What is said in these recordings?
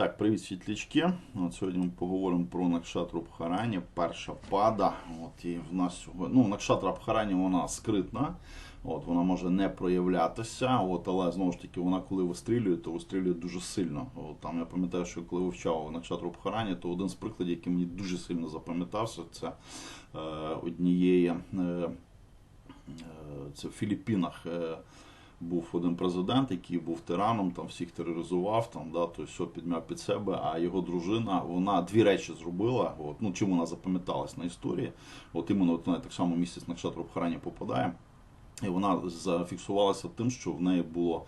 Так, привіт, світлячки. От сьогодні ми поговоримо про Накшатру Бхарані, перша пада. От і в нас сьогодні. Ну, Накшатра Бхарані вона скритна, от, вона може не проявлятися, от, але знову ж таки, вона коли вистрілює, то вистрілює дуже сильно. От, там я пам'ятаю, що коли вивчав Накшатру Бхарані, то один з прикладів, який мені дуже сильно запам'ятався, це е, однієї. Е, е, це в Філіппінах. Е, був один президент, який був тираном, там всіх тероризував, там, да, то все підмяв під себе, а його дружина, вона дві речі зробила. От, ну, чим вона запам'яталась на історії. От іменно от, так само місяць на Кшатру Бхарані попадає. І вона зафіксувалася тим, що в неї було.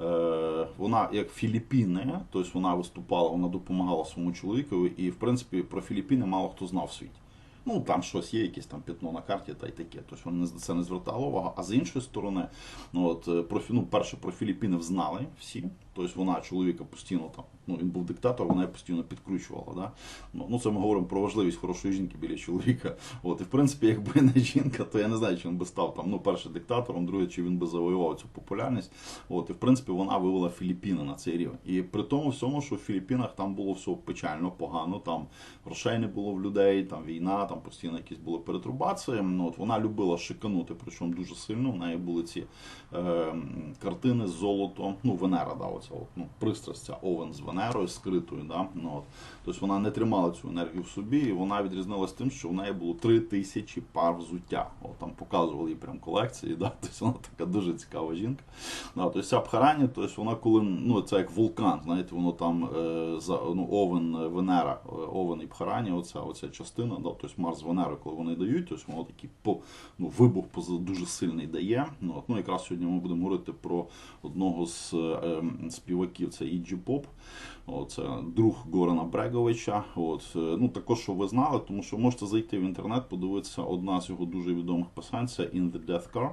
Е, вона як Філіппіни, тобто вона виступала, вона допомагала своєму чоловікові, і в принципі про Філіппіни мало хто знав в світі. Ну там щось є, якесь там пятно на карті та й таке. Тобто вони це не звертали увагу. А з іншої сторони, ну от е, про ну, перше про Філіппіни знали всі. Тобто вона чоловіка постійно там. Ну він був диктатор, вона його постійно підкручувала. Да? Ну, ну це ми говоримо про важливість хорошої жінки біля чоловіка. От і в принципі, якби не жінка, то я не знаю, чи він би став там. Ну, перше диктатором, друге, чи він би завоював цю популярність. От і в принципі вона вивела Філіппіни на цей рівень. І при тому всьому, що в Філіппінах там було все печально, погано, там грошей не було в людей, там війна, постійно якісь були перетрубації. Ну, от вона любила шиканути, причому дуже сильно. В неї були ці е, картини з золотом, ну Венера, да, оця от, ну, пристрасть, овен з Венерою скритою. Да, ну, от. Тобто вона не тримала цю енергію в собі, і вона відрізнилась тим, що в неї було три тисячі пар взуття. От, там показували їй прям колекції. Да, тобто вона така дуже цікава жінка. Да, тобто ця Бхарані, тобто вона коли ну це як вулкан, знаєте, воно там е, за ну, овен Венера, овен і Бхарані, оця, оця частина, да, тобто Марс Венера, коли вони дають, тобто воно такий по ну, вибух дуже сильний дає. Ну, от, ну якраз сьогодні ми будемо говорити про одного з е, співаків, це Іджі Поп. Це друг Горана Бреговича. От, е, ну, також, що ви знали, тому що можете зайти в інтернет, подивитися одна з його дуже відомих писань, це In the Death Car.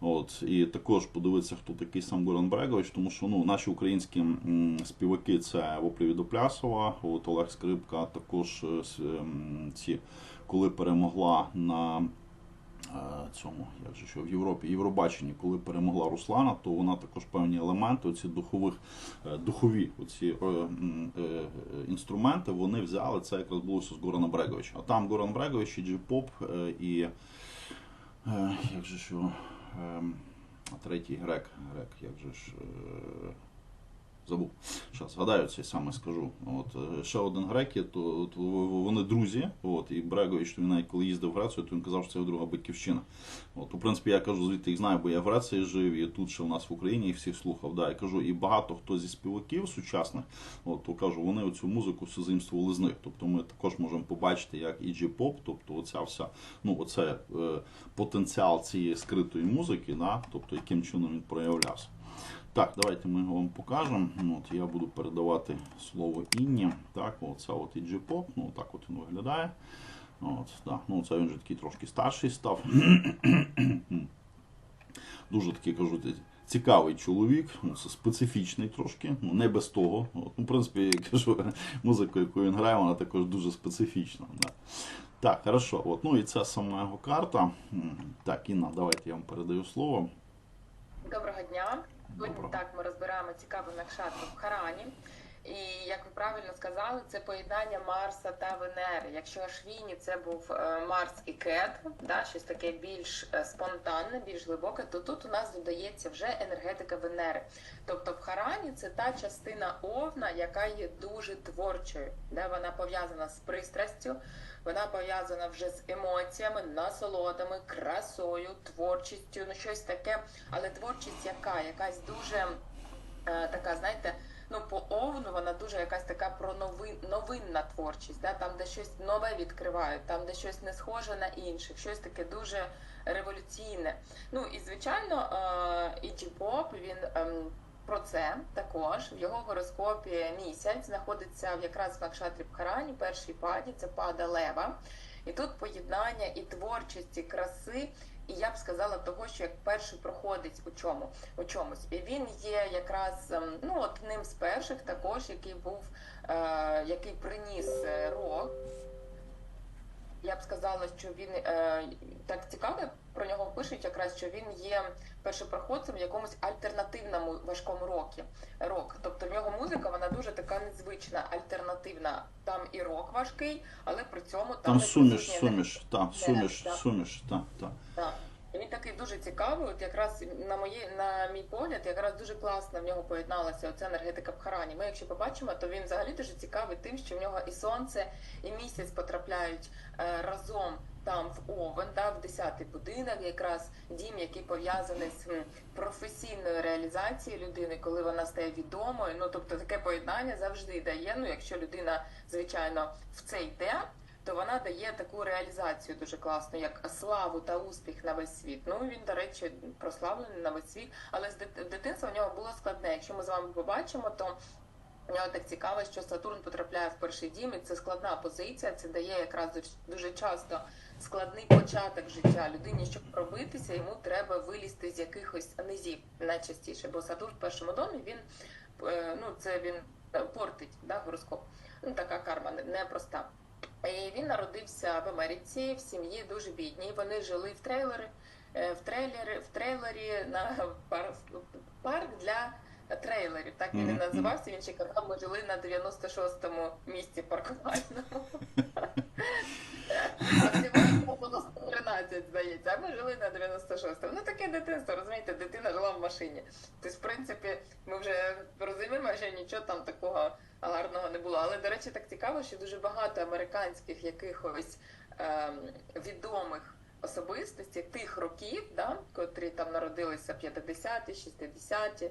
От, і також подивитися, хто такий сам Горан Брегович, тому що ну, наші українські співаки це Воплі Відоплясова, от Олег Скрипка, також е, ем, ці, коли перемогла на е, цьому, як же що в Європі, Євробаченні, коли перемогла Руслана, то вона також певні елементи, оці духових, е, духові оці, е, е, е, інструменти, вони взяли це якраз було з Горана Бреговича. А там Горан Брегович і Джі-Поп е, і е, як же що, третій грек, грек, як же ж. Забув. Зараз згадаю це саме скажу. От е, ще один грек є, то в- вони друзі. От і Брегович, то він навіть коли їздив в Грецію, то він казав, що це його друга батьківщина. От, у принципі, я кажу, звідти їх знаю, бо я в Греції жив, і тут ще в нас в Україні їх всіх слухав. Да, я кажу, і багато хто зі співаків сучасних, от то кажу, вони оцю музику все заімствували з них. Тобто ми також можемо побачити, як і джі-поп, тобто оця вся, ну оце е, потенціал цієї скритої музики, да, тобто яким чином він проявлявся. Так, давайте ми його вам покажемо. Ну, От я буду передавати слово Інні. Так, оце от і G-Pop, ну так от він виглядає. От, да. ну, це він вже такий трошки старший став. Дуже такий, кажу, цікавий чоловік, ну, це специфічний трошки, ну не без того. От, ну, в принципі, я кажу, музика, яку він грає, вона також дуже специфічна. Да. Так, хорошо. От, ну і це сама його карта. Так, Інна, давайте я вам передаю слово. Доброго дня. Сьогодні так ми розбираємо цікаву накшатру в Харані. І як ви правильно сказали, це поєднання Марса та Венери. Якщо Ашвіні це був е, Марс і Кет, да, щось таке більш е, спонтанне, більш глибоке, то тут у нас додається вже енергетика Венери. Тобто в Харані це та частина овна, яка є дуже творчою, де вона пов'язана з пристрастю, вона пов'язана вже з емоціями, насолодами, красою, творчістю, ну щось таке. Але творчість яка? Якась дуже е, така, знаєте, ну по овну вона дуже якась така про новин, новинна творчість, да? там, де щось нове відкривають, там, де щось не схоже на інших, щось таке дуже революційне. Ну і звичайно, е, Іджі Поп він. ем, про це також в його гороскопі місяць знаходиться в якраз в Накшатрі Бхарані, першій паді, це пада Лева. І тут поєднання і творчості, краси, і я б сказала того, що як перший проходить у чому у чомусь. І він є якраз ем, ну одним з перших, також який був, е, який приніс е, рок. я б сказала, що він е, так цікаво про нього пишуть, якраз що він є першопроходцем в якомусь альтернативному важкому рокі. Рок. Тобто в нього музика вона дуже така незвична, альтернативна. Там і рок важкий, але при цьому там, Там суміш, суміш, так, суміш, суміш, так, так. Так. І Він такий дуже цікавий. От якраз на мої на мій погляд, якраз дуже класно в нього поєдналася оця енергетика Бхарані. Ми, якщо побачимо, то він взагалі дуже цікавий тим, що в нього і сонце, і місяць потрапляють е, разом там в Овен, да, в 10-й будинок, якраз дім, який пов'язаний з професійною реалізацією людини, коли вона стає відомою. Ну тобто таке поєднання завжди дає. Ну, якщо людина, звичайно, в це йде то вона дає таку реалізацію дуже класну, як славу та успіх на весь світ. Ну він, до речі, прославлений на весь світ, але з дитинства в нього було складне. Якщо ми з вами побачимо, то в так цікаво, що Сатурн потрапляє в перший дім, і це складна позиція. Це дає якраз дуже- часто складний початок життя. Людині, щоб пробитися, йому треба вилізти з якихось низів найчастіше. Бо Сатурн в першому домі він е, ну це він е, портить да, гороскоп. Ну така карма не- непроста. І він народився в Америці в сім'ї дуже бідній. Вони жили в трейлері, е, в трейлері, в трейлері на пар- парк для трейлерів. Так він і Мгм, називався. Він ще казав, ми жили на 96-му місці паркувальному. А всього було 113, здається, а ми жили на 96-му. Ну таке дитинство, розумієте, дитина жила в машині. Тобто, в принципі, ми вже розуміємо, що нічого там такого гарного не було. Але, до речі, так цікаво, що дуже багато американських якихось ем, відомих особистостей тих років, да, котрі там народилися 50-ті, 60-ті,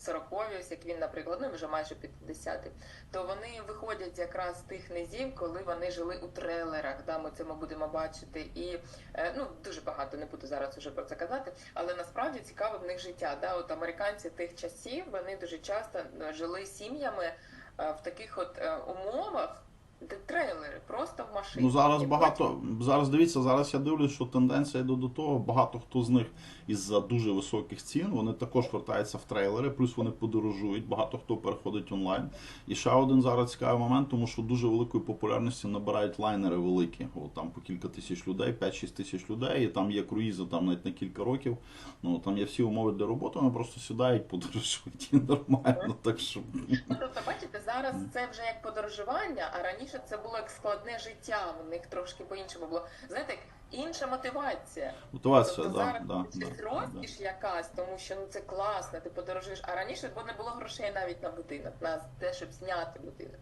40-ві, ось як він, наприклад, ну вже майже 50-ті, то вони виходять якраз з тих низів, коли вони жили у трейлерах. Да, ми це ми будемо бачити. І е, ну дуже багато не буду зараз уже про це казати, але насправді цікаве в них життя. Да, от американці тих часів вони дуже часто е, жили сім'ями е, в таких от е, умовах, де трейлери просто в машині. Ну зараз І багато. Зараз дивіться, зараз я дивлюсь, що тенденція йде до того. Багато хто з них із-за дуже високих цін вони також вертаються в трейлери, плюс вони подорожують. Багато хто переходить онлайн. І ще один зараз цікавий момент, тому що дуже великої популярності набирають лайнери великі. От там по кілька тисяч людей, 5-6 тисяч людей. І там є круїзи там навіть на кілька років. Ну там є всі умови для роботи, вони просто сідають, подорожують і нормально. Так що Ну, тобто, бачите, зараз це вже як подорожування, а раніше це було як складне життя. У них трошки по-іншому було. Знаєте, як інша мотивація. мотивація, тобто да, зараз да, да, щось да. розкіш якась, тому що ну це класно, ти подорожуєш. А раніше бо не було грошей навіть на будинок, на те, щоб зняти будинок.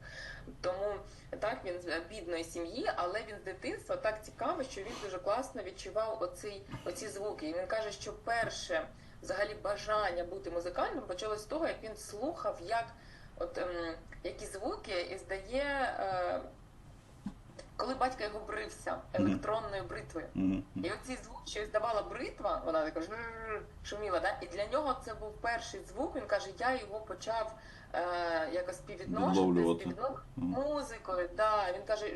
Тому так він з бідної сім'ї, але він з дитинства так цікаво, що він дуже класно відчував оці, оці звуки. І він каже, що перше взагалі бажання бути музикальним почалось з того, як він слухав, як от ем, які звуки і здає. Коли батько його брився електронною бритвою, і оці звук, що здавала бритва, вона така шуміла, да? і для нього це був перший звук. Він каже, я його почав е, якось Відловлювати. музикою. Да. Він каже,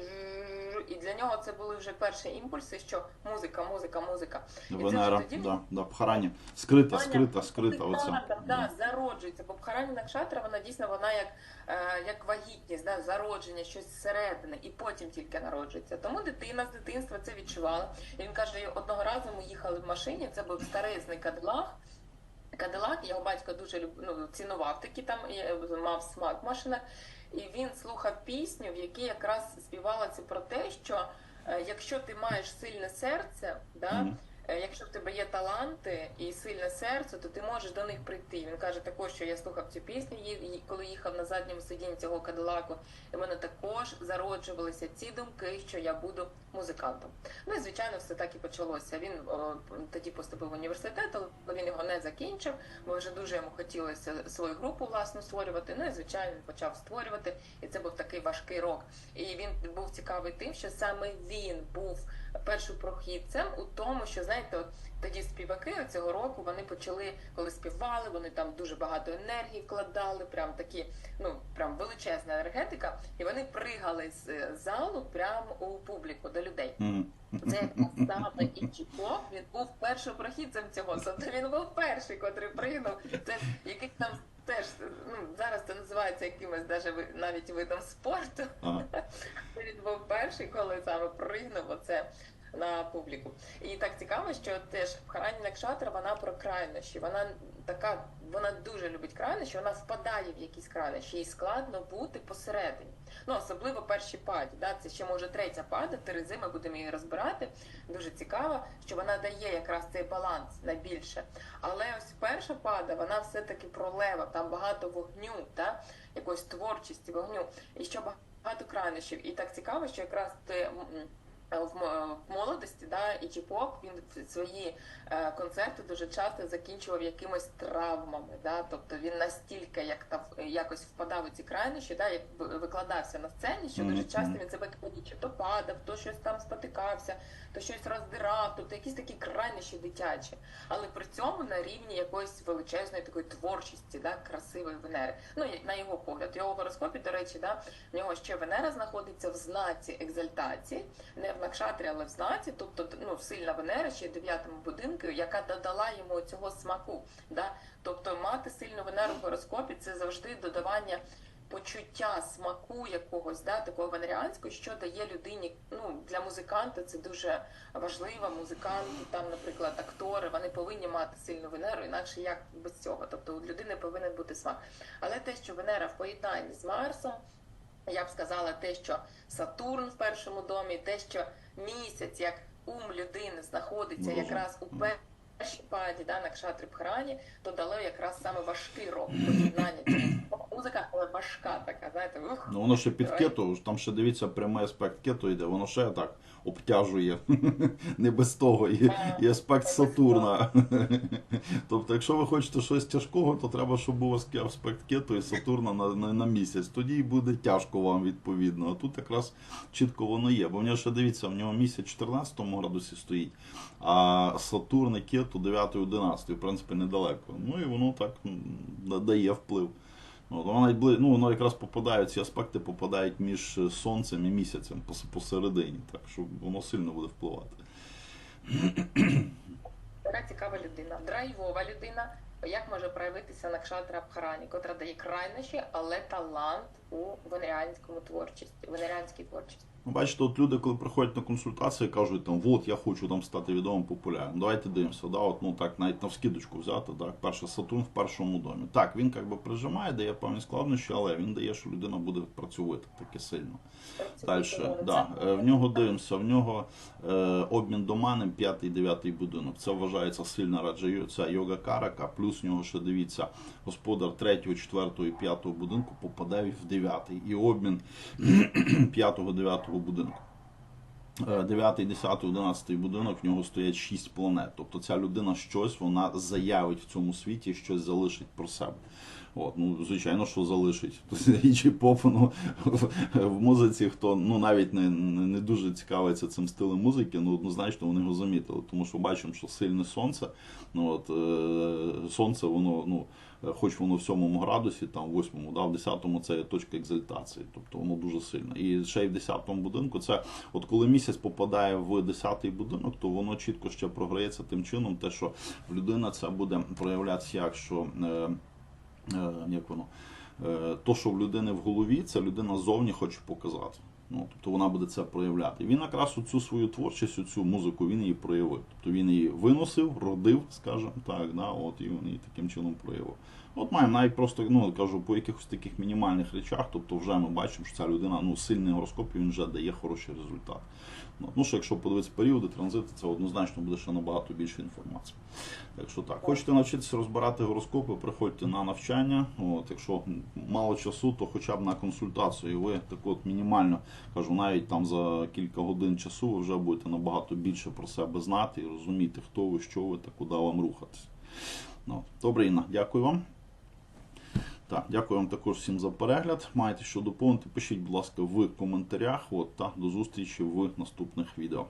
і для нього це були вже перші імпульси, що музика, музика, музика. Венера, тоді да, да, Бхарані. Скрита, скрита, скрита. Оця. там, да, зароджується. Бо Бхарані Накшатра, вона дійсно вона як, е, як вагітність, да, зародження, щось зсередини, і потім тільки народжується. Тому дитина з дитинства це відчувала. Він каже, одного разу ми їхали в машині, це був старезний кадлах. Кадилак, його батько дуже ну, цінував такі там е, мав смак в машинах. І він слухав пісню, в якій якраз співалося про те, що е, якщо ти маєш сильне серце, да, Якщо в тебе є таланти і сильне серце, то ти можеш до них прийти. Він каже також, що я слухав цю пісню, коли їхав на задньому сидінні цього кадилаку, і в мене також зароджувалися ці думки, що я буду музикантом. Ну і звичайно, все так і почалося. Він о, тоді поступив в університет, але він його не закінчив, бо вже дуже йому хотілося свою групу власну створювати. Ну і звичайно він почав створювати, і це був такий важкий рок. І він був цікавий тим, що саме він був першопрохідцем у тому, що знаєте, от тоді співаки цього року вони почали, коли співали, вони там дуже багато енергії вкладали, прям такі, ну прям величезна енергетика, і вони пригали з е, залу прямо у публіку до людей. Це саме Ічі Поп, він був першопрохідцем цього. Тобто він був перший, котрий пригнув. Це якийсь там теж ну, зараз це називається якимось даже навіть видом спорту. Ага. Він був перший, коли саме пригнув оце на публіку. І так цікаво, що теж Харані Накшатра, вона про крайнощі. Вона така, вона дуже любить крайнощі, вона впадає в якісь крайнощі. Їй складно бути посередині. Ну, особливо перші паді. Да? Це ще може третя пада, Терези, ми будемо її розбирати. Дуже цікаво, що вона дає якраз цей баланс найбільше. Але ось перша пада, вона все-таки про лева, там багато вогню, да? якоїсь творчості, вогню. І що багато крайнощів. І так цікаво, що якраз ти м, м, в м- в молодості, да, і Чіпок він свої е, концерти дуже часто закінчував якимись травмами. Да? Тобто він настільки як та якось впадав у ці крайнощі, да, як викладався на сцені, що дуже часто він себе калічив, то падав, то щось там спотикався, то щось роздирав, тобто якісь такі крайнощі дитячі. Але при цьому на рівні якоїсь величезної такої творчості, да, красивої Венери. Ну, на його погляд, його гороскопі, до речі, да, в нього ще Венера знаходиться в знаці екзальтації, не в накшатрі, але в знаці, тобто ну, сильна Венера ще в дев'ятому будинку, яка додала йому цього смаку. Да? Тобто мати сильну Венеру в гороскопі це завжди додавання почуття смаку якогось, да, такого венеріанського, що дає людині. Ну для музиканта це дуже важливо. Музиканти, там, наприклад, актори, вони повинні мати сильну Венеру, інакше як без цього. Тобто у людини повинен бути смак. Але те, що Венера в поєднанні з Марсом. Я б сказала те, що Сатурн в першому домі, те, що місяць, як ум людини знаходиться якраз у першій паді, да, на кшатрі то дало якраз саме важкий рок поєднання. Музика, але важка така, знаєте, ух. Ну воно ще під кету, там ще дивіться прямий аспект кету йде, воно ще так обтяжує. Не без того. І, і аспект Сатурна. Тобто, якщо ви хочете щось тяжкого, то треба, щоб був аспект кету і Сатурна на, на, на місяць. Тоді і буде тяжко вам відповідно. А тут якраз чітко воно є. Бо в нього ще дивіться, в нього місяць 14 градусі стоїть, а Сатурн і кету 9-11, в принципі, недалеко. Ну і воно так дає вплив. От, бли... ну, воно якраз попадає, ці аспекти попадають між е, сонцем і місяцем посередині, так що воно сильно буде впливати. Така цікава людина, драйвова людина. Як може проявитися Накшатра Бхарані, котра дає крайнощі, але талант у венеріанському творчості, венеріанській творчості. Ну, Бачите, от люди, коли приходять на консультації, кажуть, там, от я хочу там стати відомим популярним. Давайте дивимося, да, от, ну так, навіть на вскидочку взяти, так, перший Сатурн в першому домі. Так, він як би прижимає, дає певні складнощі, але він дає, що людина буде працювати таки сильно. Далі, да. е, в нього дивимося, в нього е, обмін п'ятий, дев'ятий будинок. Це вважається сильна раджа, це йога карака, плюс в нього ще дивіться, господар третього, четвертого і п'ятого будинку попадає в дев'ятий. І обмін п'ятого, дев'ятого будинку. 9, 10, 11 будинок в нього стоять 6 планет. Тобто ця людина щось вона заявить в цьому світі, щось залишить про себе. От, ну, звичайно, що залишить. Інший поп, ну, в, музиці, хто ну, навіть не, не, дуже цікавиться цим стилем музики, ну однозначно вони його замітили. Тому що бачимо, що сильне сонце, ну, от, е, сонце, воно, ну, хоч воно в 7 градусі, там, в 8, да, в 10 це є точка екзальтації, тобто воно дуже сильне. І ще й в 10 будинку це, от коли місяць попадає в 10 будинок, то воно чітко ще програється тим чином, те, що в людина це буде проявлятися як, що. Е, як воно, е, то, що в людини в голові, це людина зовні хоче показати. Ну, тобто вона буде це проявляти. Він якраз цю свою творчість, цю музику, він її проявив. Тобто він її виносив, родив, скажімо так, да, от, і він її таким чином проявив. От маємо навіть просто, ну кажу, по якихось таких мінімальних речах, тобто вже ми бачимо, що ця людина ну, сильний гороскоп, і він вже дає хороший результат. Ну, ну що якщо подивитися періоди, транзити, це однозначно буде ще набагато більше інформації. Так так, хочете навчитися розбирати гороскопи, приходьте на навчання. От, якщо мало часу, то хоча б на консультацію. Ви так от мінімально кажу, навіть там за кілька годин часу ви вже будете набагато більше про себе знати і розуміти, хто ви, що ви та куди вам рухатись. Ну, добре, Інна, дякую вам. Так, дякую вам також всім за перегляд. Маєте що доповнити, пишіть, будь ласка, в коментарях. От, та до зустрічі в наступних відео.